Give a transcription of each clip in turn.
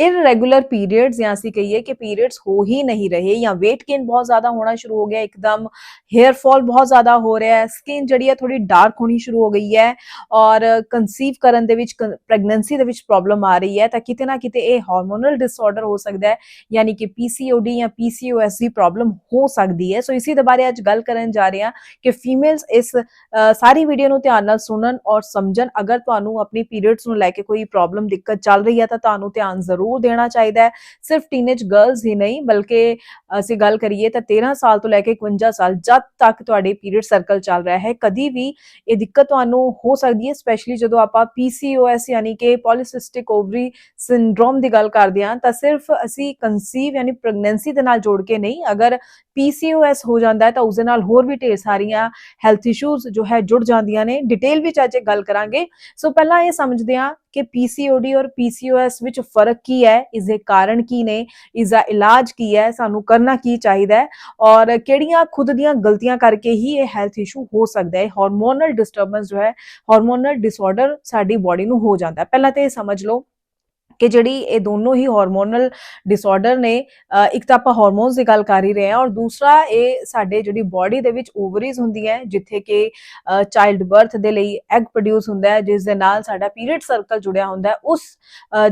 ਇਰਰੈਗੂਲਰ periods ਜਾਂ ਅਸੀਂ ਕਹੀਏ ਕਿ ਪੀਰੀਅਡਸ ਹੋ ਹੀ ਨਹੀਂ ਰਹੇ ਜਾਂ weight gain ਬਹੁਤ ਜ਼ਿਆਦਾ ਹੋਣਾ ਸ਼ੁਰੂ ਹੋ ਗਿਆ ਇੱਕਦਮ हेयर फॉल ਬਹੁਤ ਜ਼ਿਆਦਾ ਹੋ ਰਿਹਾ ਹੈ ਸਕਿਨ ਜਿਹੜੀ ਹੈ ਥੋੜੀ ਡਾਰਕ ਹੋਣੀ ਸ਼ੁਰੂ ਹੋ ਗਈ ਹੈ ਔਰ ਕਨਸੀਵ ਕਰਨ ਦੇ ਵਿੱਚ ਪ੍ਰੈਗਨੈਂਸੀ ਦੇ ਵਿੱਚ ਪ੍ਰੋਬਲਮ ਆ ਰਹੀ ਹੈ ਤਾਂ ਕਿਤੇ ਨਾ ਕਿਤੇ ਇਹ ਹਾਰਮੋਨਲ ਡਿਸਆਰਡਰ ਹੋ ਸਕਦਾ ਹੈ ਯਾਨੀ ਕਿ PCOD ਜਾਂ PCOS ਦੀ ਪ੍ਰੋਬਲਮ ਹੋ ਸਕਦੀ ਹੈ ਸੋ ਇਸੇ ਦੇ ਬਾਰੇ ਅੱਜ ਗੱਲ ਕਰਨ ਜਾ ਰਹੇ ਹਾਂ ਕਿ ਫੀਮੇਲਸ ਇਸ ਅ, ਸਾਰੀ ਵੀਡੀਓ ਨੂੰ ਧਿਆਨ ਨਾਲ ਸੁਣਨ ਔਰ ਸਮਝਣ ਅਗਰ ਤੁਹਾਨੂੰ ਆਪਣੀ ਪੀਰੀਅਡਸ ਨੂੰ ਲੈ ਕੇ ਕੋਈ ਪ੍ਰੋਬਲਮ ਦਿੱਕਤ ਚੱਲ ਰਹੀ ਹੈ ਤਾਂ ਤੁਹਾਨੂੰ ਧਿਆਨ ਜ਼ਰੂਰ ਦੇਣਾ ਚਾਹੀਦਾ ਹੈ। ਸਿਰਫ ਟੀਨੇਜ ਗਰਲਸ ਹੀ ਨਹੀਂ, ਬਲਕਿ ਅਸੀਂ ਗੱਲ ਕਰੀਏ ਤਾਂ 13 ਸਾਲ ਤੋਂ ਲੈ ਕੇ 51 ਸਾਲ ਜਦ ਤੱਕ ਤੁਹਾਡੇ ਪੀਰੀਅਡ ਸਰਕਲ ਚੱਲ ਰਿਹਾ ਹੈ, ਕਦੀ ਵੀ ਇਹ ਦਿੱਕਤ ਤੁਹਾਨੂੰ ਹੋ ਸਕਦੀ ਹੈ ਸਪੈਸ਼ਲੀ ਜਦੋਂ ਆਪਾਂ PCOS ਯਾਨੀ ਕਿ ਪੋਲੀਸਿਸਟਿਕ ਓਵਰੀ ਸਿੰਡਰੋਮ ਦੀ ਗੱਲ ਕਰਦੇ ਹਾਂ, ਤਾਂ ਸਿਰਫ ਅਸੀਂ ਕਨਸੀਵ ਯਾਨੀ ਪ੍ਰੈਗਨੈਂਸੀ ਦੇ ਨਾਲ ਜੋੜ ਕੇ ਨਹੀਂ, ਅਗਰ PCOS ਹੋ ਜਾਂਦਾ ਹੈ ਤਾਂ ਉਸ ਦੇ ਨਾਲ ਹੋਰ ਵੀ ਢੇਰ ਸਾਰੀਆਂ ਹੈਲਥ ਇਸ਼ੂਜ਼ ਜੋ ਹੈ ਜੁੜ ਜਾਂਦੀਆਂ ਨੇ। ਡਿਟੇਲ ਵਿੱਚ ਅੱਜ ਗੱਲ ਕਰਾਂਗੇ। ਸੋ ਪਹਿਲਾਂ ਇਹ ਸਮਝਦੇ ਹਾਂ ਕਿ PCOD ਔਰ PCOS ਵਿੱਚ ਫ਼ਰਕ ਕੀ ਹੈ ਇਸ ਦੇ ਕਾਰਨ ਕੀ ਨੇ ਇਸ ਦਾ ਇਲਾਜ ਕੀ ਹੈ, ਸਾਨੂੰ ਕਰਨਾ ਕੀ ਚਾਹੀਦਾ ਹੈ ਔਰ ਕਿਹੜੀਆਂ ਖੁਦ ਦੀਆਂ ਗਲਤੀਆਂ ਕਰਕੇ ਹੀ ਇਹ ਹੈਲਥ ਇਸ਼ੂ ਹੋ ਸਕਦਾ ਹੈ। ਹਾਰਮੋਨਲ ਡਿਸਟਰਬੈਂਸ ਜੋ ਹੈ ਹਾਰਮੋਨਲ ਡਿਸਆਰਡਰ ਸਾਡੀ ਬਾਡੀ ਨੂੰ ਹੋ ਜਾਂਦਾ ਪਹਿਲਾਂ ਤੇ ਇਹ ਸਮਝ ਲਓ। ਕਿ ਜਿਹੜੀ ਇਹ ਦੋਨੋਂ ਹੀ ਹਾਰਮੋਨਲ ਡਿਸਆਰਡਰ ਨੇ ਇੱਕ ਤਾਂ ਆਪਾਂ ਹਾਰਮੋਨਸ ਦੀ ਗੱਲ ਕਰ ਹੀ ਰਹੇ ਹਾਂ ਔਰ ਦੂਸਰਾ ਇਹ ਸਾਡੇ ਜਿਹੜੀ ਬਾਡੀ ਦੇ ਵਿੱਚ ਓਵਰੀਜ਼ ਹੁੰਦੀਆਂ ਜਿੱਥੇ ਕਿ ਚਾਈਲਡ ਬਰਥ ਦੇ ਲਈ ਐਗ ਪ੍ਰੋਡਿਊਸ ਹੁੰਦਾ ਹੈ, ਜਿਸ ਦੇ ਨਾਲ ਸਾਡਾ ਪੀਰੀਅਡ ਸਰਕਲ ਜੁੜਿਆ ਹੁੰਦਾ ਉਸ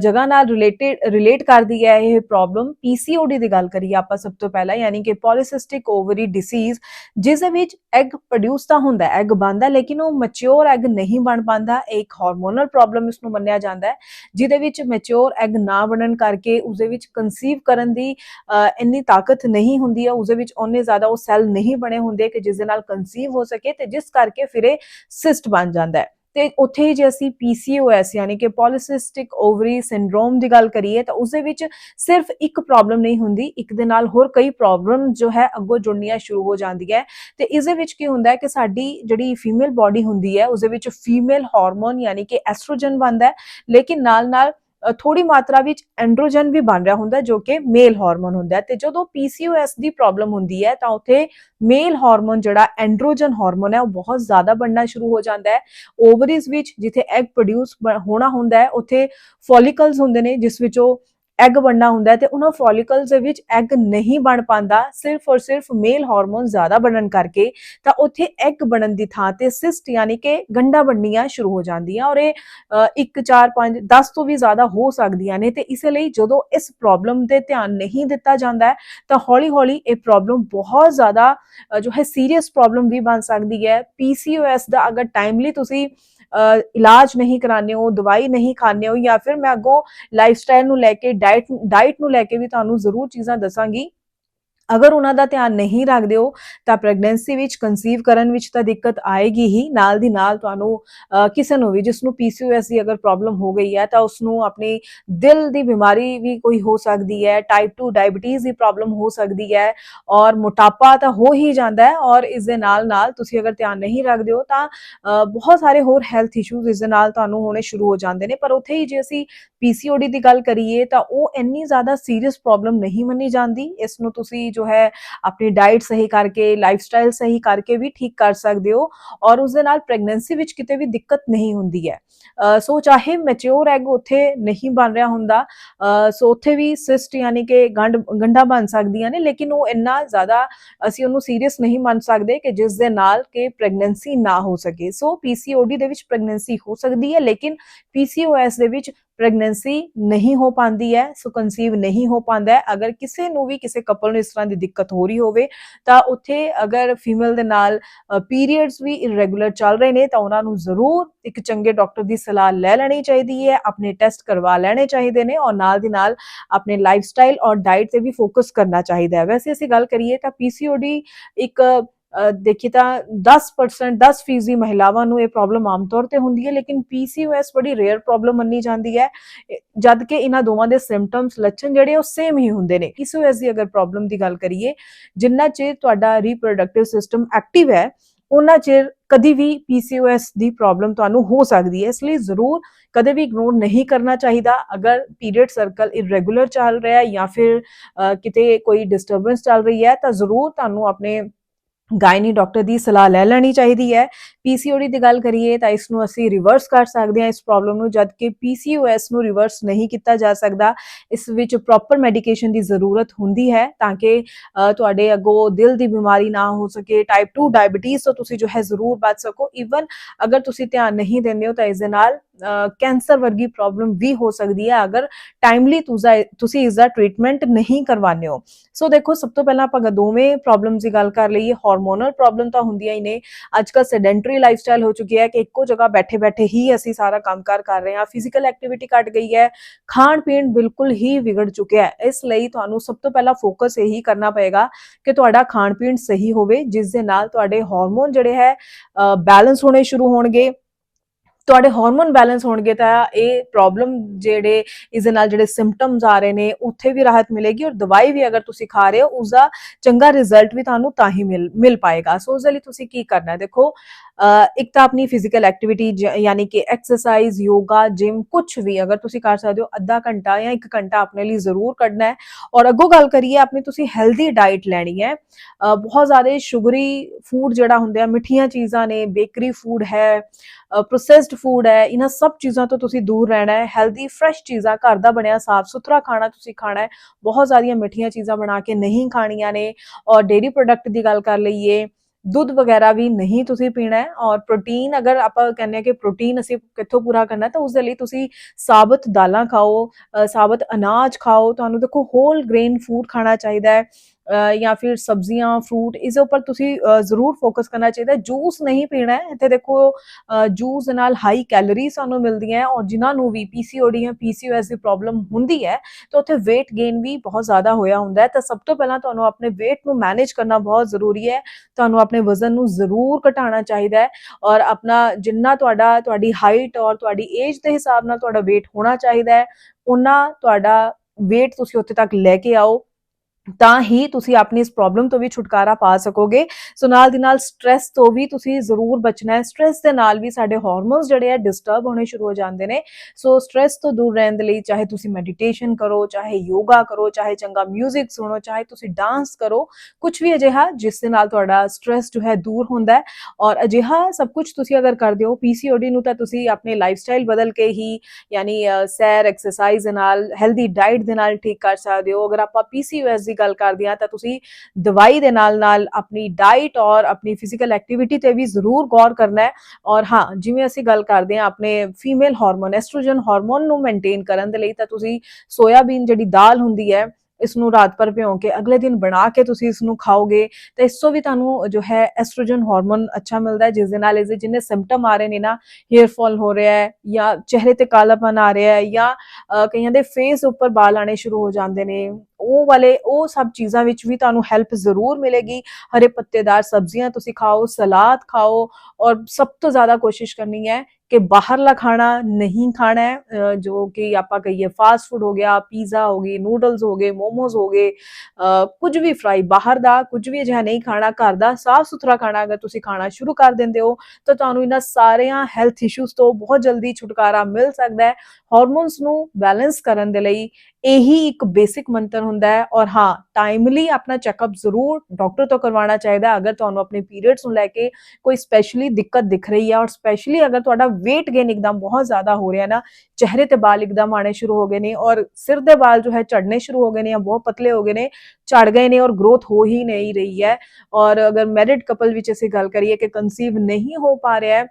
ਜਗ੍ਹਾ ਨਾਲ ਰਿਲੇਟਡ ਰਿਲੇਟ ਕਰਦੀ ਹੈ ਇਹ ਪ੍ਰੋਬਲਮ PCOD ਦੀ ਗੱਲ ਕਰੀਏ ਆਪਾਂ ਸਭ ਤੋਂ ਪਹਿਲਾਂ, ਯਾਨੀ ਕਿ ਪੋਲੀਸਿਸਟਿਕ ਓਵਰੀ ਡਿਸੀਜ਼ ਜਿਸ ਦੇ ਵਿੱਚ ਐਗ ਪ੍ਰੋਡਿਊਸ ਤਾਂ ਹੁੰਦਾ ਹੈ ਐਗ ਬਣਦਾ ਲੇਕਿਨ ਉਹ ਮੈਚੁਰ ਐਗ ਨਹੀਂ ਬਣ ਪਾਉਂਦਾ, ਇਹ ਇੱਕ ਹਾਰਮੋਨਲ ਪ੍ਰੋਬਲਮ ਇਸ ਨੂੰ ਮੰਨਿਆ ਜਾਂਦਾ ਹੈ, ਜਿਹਦੇ ਵਿੱਚ ਮੈਚੁਰ ਐਗ ਨਾ ਬਣਨ ਕਰਕੇ ਉਸਦੇ ਵਿੱਚ ਕਨਸੀਵ ਕਰਨ ਦੀ ਇੰਨੀ ਤਾਕਤ ਨਹੀਂ ਹੁੰਦੀ ਹੈ ਉਸਦੇ ਵਿੱਚ ਉਹਨੇ ਜ਼ਿਆਦਾ ਉਹ ਸੈੱਲ ਨਹੀਂ ਬਣੇ ਹੁੰਦੇ ਕਿ ਜਿਸ ਦੇ ਨਾਲ ਕਨਸੀਵ ਹੋ ਸਕੇ ਤੇ ਜਿਸ ਕਰਕੇ ਫਿਰ ਇਹ ਸਿਸਟ ਬਣ ਜਾਂਦਾ ਹੈ। ਤੇ ਉੱਥੇ ਹੀ ਜੇ ਅਸੀਂ PCOS ਯਾਨੀ ਕਿ ਪੋਲੀਸਿਸਟਿਕ ਓਵਰੀ ਸਿੰਡਰੋਮ ਦੀ ਗੱਲ ਕਰੀਏ ਤਾਂ ਉਸ ਦੇ ਵਿੱਚ ਸਿਰਫ ਇੱਕ ਪ੍ਰੋਬਲਮ ਨਹੀਂ ਹੁੰਦੀ, ਇੱਕ ਦੇ ਨਾਲ ਹੋਰ ਕਈ ਪ੍ਰੋਬਲਮ ਜੋ ਹੈ ਅੱਗੋਂ ਜੁੜਨੀਆਂ ਸ਼ੁਰੂ ਹੋ ਜਾਂਦੀ ਹੈ। ਤੇ ਇਸ ਦੇ ਵਿੱਚ ਕੀ ਹੁੰਦਾ ਹੈ ਕਿ ਸਾਡੀ ਜਿਹੜੀ ਫੀਮੇਲ ਬਾਡੀ ਹੁੰਦੀ ਹੈ ਉਸ ਦੇ ਵਿੱਚ ਫੀਮੇਲ ਹਾਰਮੋਨ ਯਾਨੀ ਕਿ ਐਸਟ੍ਰੋਜਨ ਬਣਦਾ ਹੈ, ਲੇਕਿਨ ਨਾਲ ਨਾਲ ਥੋੜੀ ਮਾਤਰਾ ਵਿੱਚ ਐਂਡਰੋਜਨ ਵੀ ਬਣ ਰਿਹਾ ਹੁੰਦਾ ਜੋ ਕਿ ਮੇਲ ਹਾਰਮੋਨ ਹੁੰਦਾ ਹੈ। ਤੇ ਜਦੋਂ PCOS ਦੀ ਪ੍ਰੋਬਲਮ ਹੁੰਦੀ ਹੈ, ਤਾਂ ਉੱਥੇ ਮੇਲ ਹਾਰਮੋਨ ਜਿਹੜਾ ਐਂਡਰੋਜਨ ਹਾਰਮੋਨ ਹੈ, ਉਹ ਬਹੁਤ ਜ਼ਿਆਦਾ ਬਣਨਾ ਸ਼ੁਰੂ ਹੋ ਜਾਂਦਾ ਹੈ। ਓਵਰੀਜ਼ ਵਿੱਚ ਜਿੱਥੇ ਐਗ ਪ੍ਰੋਡਿਊਸ ਹੋਣਾ ਹੁੰਦਾ ਹੈ, ਉੱਥੇ ਫੋਲੀਕਲਸ ਹੁੰਦੇ ਨੇ, ਜਿਸ ਵਿੱਚ ਉਹ ਐਗ ਬਣਨਾ ਹੁੰਦਾ ਹੈ ਤੇ ਉਹਨਾਂ ਫੋਲੀਕਲਸ ਦੇ ਵਿੱਚ ਐਗ ਨਹੀਂ ਬਣ ਪਾਉਂਦਾ, ਸਿਰਫ ਔਰ ਸਿਰਫ ਮੇਲ ਹਾਰਮੋਨ ਜ਼ਿਆਦਾ ਬਣਨ ਕਰਕੇ, ਤਾਂ ਉੱਥੇ ਐਗ ਬਣਨ ਦੀ ਥਾਂ ਤੇ ਸਿਸਟ ਯਾਨੀ ਕਿ ਗੰਡਾ ਬਣਨੀਆਂ ਸ਼ੁਰੂ ਹੋ ਜਾਂਦੀਆਂ ਔਰ ਇਹ 1 4 5 10 ਤੋਂ ਵੀ ਜ਼ਿਆਦਾ ਹੋ ਸਕਦੀਆਂ ਨੇ ਤੇ ਇਸ ਲਈ ਜਦੋਂ ਇਸ ਪ੍ਰੋਬਲਮ ਤੇ ਧਿਆਨ ਨਹੀਂ ਦਿੱਤਾ ਜਾਂਦਾ ਤਾਂ ਹੌਲੀ-ਹੌਲੀ ਇਹ ਪ੍ਰੋਬਲਮ ਬਹੁਤ ਜ਼ਿਆਦਾ ਜੋ ਹੈ ਸੀਰੀਅਸ ਪ੍ਰੋਬਲਮ ਵੀ ਬਣ ਸਕਦੀ ਹੈ। PCOS ਦਾ ਅਗਰ ਟਾਈਮਲੀ ਤੁਸੀਂ ਇਲਾਜ ਨਹੀਂ ਕਰਾਉਂਦੇ ਹੋ, ਦਵਾਈ ਨਹੀਂ ਖਾਂਦੇ ਹੋ ਜਾਂ ਫਿਰ ਮੈਂ ਅੱਗੋਂ ਲਾਈਫ ਸਟਾਈਲ ਨੂੰ ਲੈ ਕੇ ਡਾਈਟ ਡਾਈਟ ਨੂੰ ਲੈ ਕੇ ਵੀ ਤੁਹਾਨੂੰ ਜ਼ਰੂਰ ਚੀਜ਼ਾਂ ਦੱਸਾਂਗੀ। ਅਗਰ ਉਹਨਾਂ ਦਾ ਧਿਆਨ ਨਹੀਂ ਰੱਖਦੇ ਹੋ, ਤਾਂ ਪ੍ਰੈਗਨੈਂਸੀ ਵਿੱਚ ਕਨਸੀਵ ਕਰਨ ਵਿੱਚ ਤਾਂ ਦਿੱਕਤ ਆਏਗੀ ਹੀ। ਨਾਲ ਦੀ ਨਾਲ ਤੁਹਾਨੂੰ ਕਿਸੇ ਨੂੰ ਵੀ, ਜਿਸ ਨੂੰ PCOS ਦੀ ਅਗਰ ਪ੍ਰੋਬਲਮ ਹੋ ਗਈ ਹੈ, ਤਾਂ ਉਸ ਨੂੰ ਆਪਣੀ ਦਿਲ ਦੀ ਬਿਮਾਰੀ ਵੀ ਕੋਈ ਹੋ ਸਕਦੀ ਹੈ ਟਾਈਪ 2 ਡਾਇਬੀਟੀਜ਼ ਦੀ ਪ੍ਰੋਬਲਮ ਹੋ ਸਕਦੀ ਹੈ ਔਰ ਮੋਟਾਪਾ ਤਾਂ ਹੋ ਹੀ ਜਾਂਦਾ ਹੈ ਔਰ ਇਸ ਦੇ ਨਾਲ ਨਾਲ ਤੁਸੀਂ ਅਗਰ ਧਿਆਨ ਨਹੀਂ ਰੱਖਦੇ ਹੋ ਤਾਂ ਬਹੁਤ ਸਾਰੇ ਹੋਰ ਹੈਲਥ ਇਸ਼ੂਜ਼ ਇਸ ਦੇ ਨਾਲ ਤੁਹਾਨੂੰ ਹੋਣੇ ਸ਼ੁਰੂ ਹੋ ਜਾਂਦੇ ਨੇ। ਪਰ ਉੱਥੇ ਹੀ ਜੇ ਅਸੀਂ PCOD ਦੀ ਗੱਲ ਕਰੀਏ ਤਾਂ ਉਹ ਇੰਨੀ ਜ਼ਿਆਦਾ ਸੀਰੀਅਸ ਪ੍ਰੋਬਲਮ ਨਹੀਂ ਮੰਨੀ ਜਾਂਦੀ। ਇਸ ਨੂੰ ਤੁਸੀਂ ਜੋ ਹੈ ਆਪਣੀ ਡਾਈਟ ਸਹੀ ਕਰਕੇ ਲਾਈਫ ਸਟਾਈਲ ਸਹੀ ਕਰਕੇ ਵੀ ਠੀਕ ਕਰ ਸਕਦੇ ਹੋ ਔਰ ਉਸ ਦੇ ਨਾਲ ਪ੍ਰੈਗਨੈਂਸੀ ਵਿੱਚ ਕਿਤੇ ਵੀ ਦਿੱਕਤ ਨਹੀਂ ਹੁੰਦੀ ਹੈ। ਸੋ ਚਾਹੇ ਮੈਚਿਓਰ ਐਗ ਉੱਥੇ ਨਹੀਂ ਬਣ ਰਿਹਾ ਹੁੰਦਾ ਸੋ ਉੱਥੇ ਵੀ ਸਿਸਟ ਯਾਨੀ ਕਿ ਗੰਡ ਗੰਡਾ ਬਣ ਸਕਦੀਆਂ ਨੇ, ਲੇਕਿਨ ਉਹ ਇੰਨਾ ਜ਼ਿਆਦਾ ਅਸੀਂ ਉਹਨੂੰ ਸੀਰੀਅਸ ਨਹੀਂ ਮੰਨ ਸਕਦੇ ਕਿ ਜਿਸ ਦੇ ਨਾਲ ਕਿ ਪ੍ਰੈਗਨੈਂਸੀ ਨਾ ਹੋ ਸਕੇ। ਸੋ PCOD ਦੇ ਵਿੱਚ ਪ੍ਰੈਗਨੈਂਸੀ ਹੋ ਸਕਦੀ ਹੈ, ਲੇਕਿਨ PCOS ਦੇ ਵਿੱਚ ਪ੍ਰੈਗਨੈਂਸੀ ਨਹੀਂ ਹੋ ਪਾਉਂਦੀ ਹੈ ਸੋ ਕਨਸੀਵ ਨਹੀਂ ਹੋ ਪਾਉਂਦਾ ਹੈ, ਅਗਰ ਕਿਸੇ ਨੂੰ ਵੀ ਕਿਸੇ ਕਪਲ ਨੂੰ ਇਸ ਤਰ੍ਹਾਂ ਦੀ ਦਿੱਕਤ ਹੋ ਰਹੀ ਹੋਵੇ, ਤਾਂ ਉੱਥੇ ਅਗਰ ਫੀਮੇਲ ਦੇ ਨਾਲ ਪੀਰੀਅਡਸ ਵੀ ਇਰੈਗੂਲਰ ਚੱਲ ਰਹੇ ਨੇ, ਤਾਂ ਉਹਨਾਂ ਨੂੰ ਜ਼ਰੂਰ ਇੱਕ ਚੰਗੇ ਡਾਕਟਰ ਦੀ ਸਲਾਹ ਲੈ ਲੈਣੀ ਚਾਹੀਦੀ ਹੈ, ਆਪਣੇ ਟੈਸਟ ਕਰਵਾ ਲੈਣੇ ਚਾਹੀਦੇ ਨੇ ਔਰ ਨਾਲ ਦੀ ਨਾਲ ਆਪਣੇ ਲਾਈਫ ਸਟਾਈਲ ਔਰ ਡਾਈਟ ਤੇ ਵੀ ਫੋਕਸ ਕਰਨਾ ਚਾਹੀਦਾ ਹੈ। ਵੈਸੇ ਅਸੀਂ ਗੱਲ ਕਰੀਏ ਤਾਂ PCOD ਇੱਕ ਦੇਖੀ ਤਾਂ 10% 10 ਫੀਸਦੀ ਮਹਿਲਾਵਾਂ ਨੂੰ ਇਹ ਪ੍ਰੋਬਲਮ ਆਮ ਤੌਰ ਤੇ ਹੁੰਦੀ ਹੈ, ਲੇਕਿਨ PCOS ਬੜੀ ਰੇਅਰ ਪ੍ਰੋਬਲਮ ਮੰਨੀ ਜਾਂਦੀ ਹੈ। ਇਹ- ਜਦ ਕਿ ਇਹਨਾਂ ਦੋਵਾਂ ਦੇ ਸਿੰਪਟਮਸ ਲੱਛਣ ਜਿਹੜੇ ਉਹ ਸੇਮ ਹੀ ਹੁੰਦੇ ਨੇ। PCOS ਦੀ ਅਗਰ ਪ੍ਰੋਬਲਮ ਦੀ ਗੱਲ ਕਰੀਏ, ਜਿੰਨਾ ਚਿਰ ਤੁਹਾਡਾ ਰੀਪਰੋਡਕਟਿਵ ਸਿਸਟਮ ਐਕਟਿਵ ਹੈ ਉਹਨਾਂ ਚਿਰ ਕਦੀ ਵੀ PCOS ਦੀ ਪ੍ਰੋਬਲਮ ਤੁਹਾਨੂੰ ਹੋ ਸਕਦੀ ਹੈ। ਇਸ ਲਈ ਜ਼ਰੂਰ ਕਦੇ ਵੀ ਇਗਨੋਰ ਨਹੀਂ ਕਰਨਾ ਚਾਹੀਦਾ। ਅਗਰ ਪੀਰੀਅਡ ਸਰਕਲ ਇਰੈਗੂਲਰ ਚੱਲ ਰਿਹਾ ਹੈ ਜਾਂ ਫਿਰ ਕਿਤੇ ਕੋਈ ਡਿਸਟਰਬੈਂਸ ਚੱਲ ਰਹੀ ਹੈ, ਤਾਂ ਜ਼ਰੂਰ ਤੁਹਾਨੂੰ ਆਪਣੇ ਗਾਇਨੀ ਡਾਕਟਰ ਦੀ ਸਲਾਹ ਲੈ ਲੈਣੀ ਚਾਹੀਦੀ ਹੈ। ਪੀਸੀਓਡੀ ਦੀ ਗੱਲ ਕਰੀਏ ਤਾਂ ਇਸ ਨੂੰ ਅਸੀਂ ਰਿਵਰਸ ਕਰ ਸਕਦੇ ਹਾਂ। ਇਸ ਪ੍ਰੋਬਲਮ ਨੂੰ ਜਦ ਕਿ ਪੀਸੀਓਐਸ ਨੂੰ ਰਿਵਰਸ ਨਹੀਂ ਕੀਤਾ ਜਾ ਸਕਦਾ। ਇਸ ਵਿੱਚ ਪ੍ਰੋਪਰ ਮੈਡੀਕੇਸ਼ਨ ਦੀ ਜ਼ਰੂਰਤ ਹੁੰਦੀ ਹੈ ਤਾਂ ਕਿ ਤੁਹਾਡੇ ਅੱਗੋਂ ਦਿਲ ਦੀ ਬਿਮਾਰੀ ਨਾ ਹੋ ਸਕੇ। ਟਾਈਪ 2 ਡਾਇਬੀਟੀਜ਼ ਤੋਂ ਤੁਸੀਂ ਜੋ ਹੈ ਜ਼ਰੂਰ ਬਚ ਸਕੋ। ਈਵਨ ਅਗਰ ਤੁਸੀਂ ਧਿਆਨ ਨਹੀਂ ਦਿੰਦੇ ਹੋ ਤਾਂ ਇਸ ਦੇ ਨਾਲ ਕੈਂਸਰ ਵਰਗੀ ਪ੍ਰੋਬਲਮ ਵੀ ਹੋ ਸਕਦੀ ਹੈ ਅਗਰ ਟਾਈਮਲੀ ਤੁਸੀਂ ਇਸ ਦਾ ਟ੍ਰੀਟਮੈਂਟ ਨਹੀਂ ਕਰਵਾਉਂਦੇ ਹੋ ਸੋ ਦੇਖੋ ਸਭ ਤੋਂ ਪਹਿਲਾਂ ਆਪਾਂ ਗ- ਦੋਵੇਂ ਪ੍ਰੋਬਲਮਸ ਦੀ ਗੱਲ ਕਰ ਲਈਏ ਹਾਰਮੋਨਲ ਪ੍ਰੋਬਲਮ ਤਾਂ ਹੁੰਦੀਆਂ ਹੀ ਨੇ ਅੱਜ ਕੱਲ੍ਹ ਸੈਡੈਂਟਰੀ ਲਾਈਫਸਟਾਈਲ ਹੋ ਚੁੱਕੀ ਹੈ ਕਿ ਇੱਕੋ ਜਗ੍ਹਾ ਬੈਠੇ ਬੈਠੇ ਹੀ ਅਸੀਂ ਸਾਰਾ ਕੰਮਕਾਰ ਕਰ ਰਹੇ ਹਾਂ ਫਿਜ਼ੀਕਲ ਐਕਟੀਵਿਟੀ ਘਟ ਗਈ ਹੈ ਖਾਣ ਪੀਣ ਬਿਲਕੁਲ ਹੀ ਵਿਗੜ ਚੁੱਕਿਆ ਹੈ ਇਸ ਲਈ ਤੁਹਾਨੂੰ ਸਭ ਤੋਂ ਪਹਿਲਾਂ ਫੋਕਸ ਇਹੀ ਕਰਨਾ ਪਏਗਾ ਕਿ ਤੁਹਾਡਾ ਖਾਣ ਪੀਣ ਸਹੀ ਹੋਵੇ ਜਿਸ ਦੇ ਨਾਲ ਤੁਹਾਡੇ ਹਾਰਮੋਨ ਜਿਹੜੇ ਹੈ ਬੈਲੈਂਸ ਹੋਣੇ ਸ਼ੁਰੂ ਹੋਣਗੇ ਤੁਹਾਡੇ ਹਾਰਮੋਨ ਬੈਲੈਂਸ ਹੋਣਗੇ ਤਾਂ ਇਹ ਪ੍ਰੋਬਲਮ ਜਿਹੜੇ ਇਸ ਦੇ ਨਾਲ ਜਿਹੜੇ ਸਿੰਪਟਮਸ ਆ ਰਹੇ ਨੇ, ਉੱਥੇ ਵੀ ਰਾਹਤ ਮਿਲੇਗੀ ਔਰ ਦਵਾਈ ਵੀ ਅਗਰ ਤੁਸੀਂ ਖਾ ਰਹੇ ਹੋ ਉਸ ਦਾ ਚੰਗਾ ਰਿਜ਼ਲਟ ਵੀ ਤੁਹਾਨੂੰ ਤਾਂ ਹੀ ਮਿਲ ਮਿਲ ਪਾਏਗਾ। ਸੋ ਉਸ ਲਈ ਤੁਸੀਂ ਕੀ ਕਰਨਾ ਹੈ? ਦੇਖੋ ਇੱਕ ਤਾਂ ਆਪਣੀ ਫਿਜ਼ੀਕਲ ਐਕਟੀਵਿਟੀ ਯਾਨੀ ਕਿ ਐਕਸਰਸਾਈਜ਼ ਯੋਗਾ ਜਿਮ ਕੁਝ ਵੀ ਅਗਰ ਤੁਸੀਂ ਕਰ ਸਕਦੇ ਹੋ, ਅੱਧਾ ਘੰਟਾ ਜਾਂ 1 ਘੰਟਾ ਆਪਣੇ ਲਈ ਜ਼ਰੂਰ ਕੱਢਣਾ ਹੈ। ਔਰ ਅੱਗੋਂ ਗੱਲ ਕਰੀਏ, ਆਪਣੀ ਤੁਸੀਂ ਹੈਲਦੀ ਡਾਈਟ ਲੈਣੀ ਹੈ। ਬਹੁਤ ਜ਼ਿਆਦਾ ਸ਼ੂਗਰੀ ਫੂਡ ਜਿਹੜਾ ਹੁੰਦੇ ਆ ਮਿੱਠੀਆਂ ਚੀਜ਼ਾਂ ਨੇ ਬੇਕਰੀ ਫੂਡ ਹੈ ਪ੍ਰੋਸੈਸਡ ਫੂਡ ਹੈ, ਇਹਨਾਂ ਸਭ ਚੀਜ਼ਾਂ ਤੋਂ ਤੁਸੀਂ ਦੂਰ ਰਹਿਣਾ ਹੈ ਹੈਲਦੀ ਫਰੈਸ਼ ਚੀਜ਼ਾਂ, ਘਰ ਦਾ ਬਣਿਆ ਸਾਫ਼ ਸੁਥਰਾ ਖਾਣਾ ਤੁਸੀਂ ਖਾਣਾ ਹੈ, ਬਹੁਤ ਜ਼ਿਆਦੀਆਂ ਮਿੱਠੀਆਂ ਚੀਜ਼ਾਂ ਬਣਾ ਕੇ ਨਹੀਂ ਖਾਣੀਆਂ ਨੇ ਔਰ ਡੇਰੀ ਪ੍ਰੋਡਕਟ ਦੀ ਗੱਲ ਕਰ ਲਈਏ, ਦੁੱਧ ਵਗੈਰਾ ਵੀ ਨਹੀਂ ਤੁਸੀਂ ਪੀਣਾ ਹੈ ਔਰ ਪ੍ਰੋਟੀਨ ਅਗਰ ਆਪਾਂ ਕਹਿੰਦੇ ਆ ਕਿ ਪ੍ਰੋਟੀਨ ਅਸੀਂ ਕਿੱਥੋਂ ਪੂਰਾ ਕਰਨਾ ਤਾਂ ਉਸ ਦੇ ਲਈ ਤੁਸੀਂ ਸਾਬਤ ਦਾਲਾਂ ਖਾਓ ਸਾਬਤ ਅਨਾਜ ਖਾਓ, ਤੁਹਾਨੂੰ ਦੇਖੋ ਹੋਲ ਗ੍ਰੇਨ ਫੂਡ ਖਾਣਾ ਚਾਹੀਦਾ ਹੈ ਜਾਂ ਫਿਰ ਸਬਜ਼ੀਆਂ ਫਰੂਟ ਇਸ ਦੇ ਉੱਪਰ ਤੁਸੀਂ ਜ਼ਰੂਰ ਫੋਕਸ ਕਰਨਾ ਚਾਹੀਦਾ। ਜੂਸ ਨਹੀਂ ਪੀਣਾ ਹੈ। ਇੱਥੇ ਦੇਖੋ ਜੂਸ ਨਾਲ ਹਾਈ ਕੈਲੋਰੀ ਸਾਨੂੰ ਮਿਲਦੀਆਂ ਹੈ ਔਰ ਜਿਨ੍ਹਾਂ ਨੂੰ ਵੀ ਪੀਸੀਓਡੀ ਜਾਂ ਪੀਸੀਓਐਸ ਦੀ ਪ੍ਰੋਬਲਮ ਹੁੰਦੀ ਹੈ, ਤਾਂ ਉੱਥੇ weight gain ਵੀ ਬਹੁਤ ਜ਼ਿਆਦਾ ਹੋਇਆ ਹੁੰਦਾ ਹੈ। ਤਾਂ ਸਭ ਤੋਂ ਪਹਿਲਾਂ ਤੁਹਾਨੂੰ ਆਪਣੇ weight ਨੂੰ ਮੈਨੇਜ ਕਰਨਾ ਬਹੁਤ ਜ਼ਰੂਰੀ ਹੈ। ਤੁਹਾਨੂੰ ਆਪਣੇ ਵਜ਼ਨ ਨੂੰ ਜ਼ਰੂਰ ਘਟਾਉਣਾ ਚਾਹੀਦਾ ਹੈ ਔਰ ਆਪਣਾ ਜਿੰਨਾ ਤੁਹਾਡਾ, ਤੁਹਾਡੀ ਹਾਈਟ ਔਰ ਤੁਹਾਡੀ ਏਜ ਦੇ ਹਿਸਾਬ ਨਾਲ ਤੁਹਾਡਾ weight ਹੋਣਾ ਚਾਹੀਦਾ ਹੈ। ਉਹਨਾਂ ਤੁਹਾਡਾ weight ਤੁਸੀਂ ਉੱਥੇ ਤੱਕ ਲੈ ਕੇ ਆਓ। ਤਾਂ ਹੀ ਤੁਸੀਂ ਆਪਣੀ ਇਸ ਪ੍ਰੋਬਲਮ ਤੋਂ ਵੀ ਛੁਟਕਾਰਾ ਪਾ ਸਕੋਗੇ ਸੋ ਨਾਲ ਦੀ ਨਾਲ ਸਟ्रेस ਤੋਂ ਵੀ ਤੁਸੀਂ ਜ਼ਰੂਰ ਬਚਣਾ ਹੈ ਸਟ्रेस ਦੇ ਨਾਲ ਵੀ ਸਾਡੇ ਹਾਰਮੋਨਸ ਜਿਹੜੇ ਆ ਡਿਸਟਰਬ ਹੋਣੇ ਸ਼ੁਰੂ ਹੋ ਜਾਂਦੇ ਨੇ ਸੋ ਸਟ्रेस ਤੋਂ ਦੂਰ ਰਹਿਣ ਦੇ ਲਈ ਚਾਹੇ ਤੁਸੀਂ ਮੈਡੀਟੇਸ਼ਨ ਕਰੋ ਚਾਹੇ ਯੋਗਾ ਕਰੋ ਚਾਹੇ ਚੰਗਾ 뮤직 ਸੁਣੋ ਚਾਹੇ ਤੁਸੀਂ ਡਾਂਸ ਕਰੋ ਕੁਝ ਵੀ ਅਜਿਹਾ ਜਿਸ ਦੇ ਨਾਲ ਤੁਹਾਡਾ ਸਟ्रेस ਜੋ ਹੈ ਦੂਰ ਹੁੰਦਾ ਹੈ ਔਰ ਅਜਿਹਾ ਸਭ ਕੁਝ ਤੁਸੀਂ ਅਗਰ ਕਰਦੇ ਹੋ ਪੀਸੀਓਡੀ ਨੂੰ ਤਾਂ ਤੁਸੀਂ ਆਪਣੇ ਲਾਈਫਸਟਾਈਲ ਬਦਲ ਕੇ ਹੀ ਯਾਨੀ ਸੈਰ ਐਕਸਰਸਾਈਜ਼ ਨਾਲ ਹੈਲਦੀ ਡਾਈਟ ਦੇ ਨਾਲ ਠੀਕ ਕਰ ਸਕਦੇ ਹੋ ਅਗਰ ਆਪਾਂ ਪੀਸੀਓਐਸ ਦੀ ਗੱਲ ਕਰਦੇ ਹਾਂ, ਤਾਂ ਤੁਸੀਂ ਦਵਾਈ ਦੇ ਨਾਲ ਨਾਲ ਆਪਣੀ ਡਾਈਟ ਔਰ ਆਪਣੀ ਫਿਜ਼ੀਕਲ ਐਕਟੀਵਿਟੀ ਤੇ ਵੀ ਜ਼ਰੂਰ ਗੌਰ ਕਰਨਾ ਹੈ। ਔਰ ਹਾਂ, ਜਿਵੇਂ ਅਸੀਂ ਗੱਲ ਕਰਦੇ ਹਾਂ, ਆਪਣੇ ਫੀਮੇਲ ਹਾਰਮੋਨ ਐਸਟ੍ਰੋਜਨ ਹਾਰਮੋਨ ਨੂੰ ਮੇਨਟੇਨ ਕਰਨ ਦੇ ਲਈ ਤਾਂ ਤੁਸੀਂ ਸੋਇਆਬੀਨ ਜਿਹੜੀ ਦਾਲ ਹੁੰਦੀ ਹੈ ਇਸ ਨੂੰ ਰਾਤ ਭਰ ਭਿਓ ਕੇ, ਅਗਲੇ ਦਿਨ ਬਣਾ ਕੇ ਤੁਸੀਂ ਇਸ ਨੂੰ ਖਾਓਗੇ, ਤਾਂ ਇਸ ਤੋਂ ਵੀ ਤੁਹਾਨੂੰ ਜੋ ਹੈ ਐਸਟ੍ਰੋਜਨ ਹਾਰਮੋਨ ਅੱਛਾ ਮਿਲਦਾ ਹੈ, ਜਿਸ ਦੇ ਨਾਲ ਇਸ ਜਿੰਨੇ ਸਿੰਪਟਮ ਆ ਰਹੇ ਨੇ ਨਾ ਹੇਅਰ ਫਾਲ ਹੋ ਰਿਹਾ ਹੈ ਜਾਂ ਚਿਹਰੇ ਤੇ ਕਾਲਾਪਨ ਆ ਰਿਹਾ ਹੈ ਜਾਂ ਕਈਆਂ ਦੇ ਫੇਸ ਉੱਪਰ ਵਾਲ ਆਣੇ ਸ਼ੁਰੂ ਹੋ ਜਾਂਦੇ ਨੇ ਉਹ ਵਾਲੇ ਉਹ ਸਭ ਚੀਜ਼ਾਂ ਵਿੱਚ ਵੀ ਤੁਹਾਨੂੰ ਹੈਲਪ ਜ਼ਰੂਰ ਮਿਲੇਗੀ। ਹਰੇ ਪੱਤੇਦਾਰ ਸਬਜ਼ੀਆਂ ਤੁਸੀਂ ਖਾਓ ਸਲਾਦ ਖਾਓ ਔਰ ਸਭ ਤੋਂ ਜ਼ਿਆਦਾ ਕੋਸ਼ਿਸ਼ ਕਰਨੀ ਹੈ ਕਿ ਬਾਹਰਲਾ ਖਾਣਾ ਨਹੀਂ ਖਾਣਾ ਹੈ। ਜੋ ਕਿ ਆਪਾਂ ਕਹੀਏ ਫਾਸਟ ਫੂਡ ਹੋ ਗਿਆ ਪੀਜ਼ਾ ਹੋ ਗਈ ਨੂਡਲਸ ਹੋ ਗਏ ਮੋਮੋਸ ਹੋ ਗਏ ਅ, ਕੁਝ ਵੀ ਫਰਾਈ ਬਾਹਰ ਦਾ ਕੁਝ ਵੀ ਅਜਿਹਾ ਨਹੀਂ ਖਾਣਾ ਘਰ ਦਾ ਸਾਫ਼ ਸੁਥਰਾ ਖਾਣਾ ਅਗਰ ਤੁਸੀਂ ਖਾਣਾ ਸ਼ੁਰੂ ਕਰ ਦਿੰਦੇ ਹੋ ਤਾਂ ਤੁਹਾਨੂੰ ਇਹਨਾਂ ਸਾਰਿਆਂ ਹੈਲਥ ਇਸ਼ੂਜ਼ ਤੋਂ ਬਹੁਤ ਜਲਦੀ ਛੁਟਕਾਰਾ ਮਿਲ ਸਕਦਾ ਹੈ। ਹਾਰਮੋਨਸ ਨੂੰ ਬੈਲੈਂਸ ਕਰਨ ਦੇ ਲਈ ਇਹੀ ਇੱਕ ਬੇਸਿਕ ਮੰਤਰ ਹੁੰਦਾ ਹੈ ਔਰ ਹਾਂ ਟਾਈਮਲੀ ਆਪਣਾ ਚੈੱਕਅਪ ਜ਼ਰੂਰ ਡਾਕਟਰ ਤੋਂ ਕਰਵਾਉਣਾ ਚਾਹੀਦਾ ਹੈ। ਅਗਰ ਤੁਹਾਨੂੰ ਆਪਣੇ ਪੀਰੀਅਡਸ ਨੂੰ ਲੈ ਕੇ ਕੋਈ ਸਪੈਸ਼ਲੀ ਦਿੱਕਤ ਦਿਖ ਰਹੀ ਹੈ ਔਰ ਸਪੈਸ਼ਲੀ ਅਗਰ ਤੁਹਾਡਾ weight gain ਇੱਕਦਮ ਬਹੁਤ ਜ਼ਿਆਦਾ ਹੋ ਰਿਹਾ ਹੈ ਨਾ, ਚਿਹਰੇ ਤੇ ਵਾਲ ਇੱਕਦਮ ਆਣੇ ਸ਼ੁਰੂ ਹੋ ਗਏ ਨੇ ਔਰ ਸਿਰ ਦੇ ਵਾਲ ਜੋ ਹੈ ਝੜਨੇ ਸ਼ੁਰੂ ਹੋ ਗਏ ਨੇ ਜਾਂ ਬਹੁਤ ਪਤਲੇ ਹੋ ਗਏ ਨੇ, ਝੜ ਗਏ ਨੇ ਔਰ ਗਰੋਥ ਹੋ ਹੀ ਨਹੀਂ ਰਹੀ ਹੈ। ਔਰ ਅਗਰ ਮੈਰਿਡ ਕਪਲ ਵਿੱਚ ਅਸੀਂ ਗੱਲ ਕਰੀਏ ਕਿ ਕਨਸੀਵ ਨਹੀਂ ਹੋ ਪਾ ਰਿਹਾ ਹੈ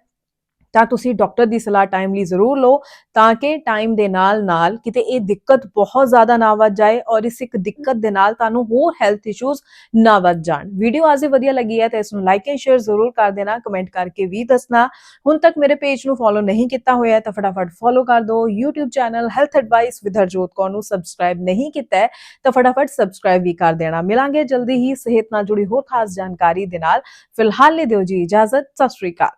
ਤਾਂ ਤੁਸੀਂ ਡਾਕਟਰ ਦੀ ਸਲਾਹ ਟਾਈਮਲੀ ਜ਼ਰੂਰ ਲਓ ਤਾਂ ਕਿ ਟਾਈਮ ਦੇ ਨਾਲ ਨਾਲ ਕਿਤੇ ਇਹ ਦਿੱਕਤ ਬਹੁਤ ਜ਼ਿਆਦਾ ਨਾ ਵੱਧ ਜਾਏ ਔਰ ਇਸ ਇੱਕ ਦਿੱਕਤ ਦੇ ਨਾਲ ਤੁਹਾਨੂੰ ਹੋਰ ਹੈਲਥ ਇਸ਼ੂਜ਼ ਨਾ ਵੱਧ ਜਾਣ। ਵੀਡੀਓ ਅੱਜ ਵਧੀਆ ਲੱਗੀ ਹੈ ਤਾਂ ਇਸ ਨੂੰ ਲਾਈਕ ਐਂਡ ਸ਼ੇਅਰ ਜ਼ਰੂਰ ਕਰ ਦੇਣਾ ਕਮੈਂਟ ਕਰਕੇ ਵੀ ਦੱਸਣਾ। ਹੁਣ ਤੱਕ ਮੇਰੇ ਪੇਜ ਨੂੰ ਫੋਲੋ ਨਹੀਂ ਕੀਤਾ ਹੋਇਆ ਤਾਂ ਫਟਾਫਟ ਫੋਲੋ ਕਰ ਦਿਓ। YouTube channel health advice with Harjot Kaur ਨੂੰ ਸਬਸਕ੍ਰਾਈਬ ਨਹੀਂ ਕੀਤਾ ਹੈ ਤਾਂ ਫਟਾਫਟ ਸਬਸਕ੍ਰਾਈਬ ਵੀ ਕਰ ਦੇਣਾ। ਮਿਲਾਂਗੇ ਜਲਦੀ ਹੀ ਸਿਹਤ ਨਾਲ ਜੁੜੀ ਹੋਰ ਖਾਸ ਜਾਣਕਾਰੀ ਦੇ ਨਾਲ। ਫਿਲਹਾਲ ਲਈ ਦਿਓ ਜੀ ਇਜਾਜ਼ਤ। ਸਤਿ ਸ਼੍ਰੀ ਅਕਾਲ।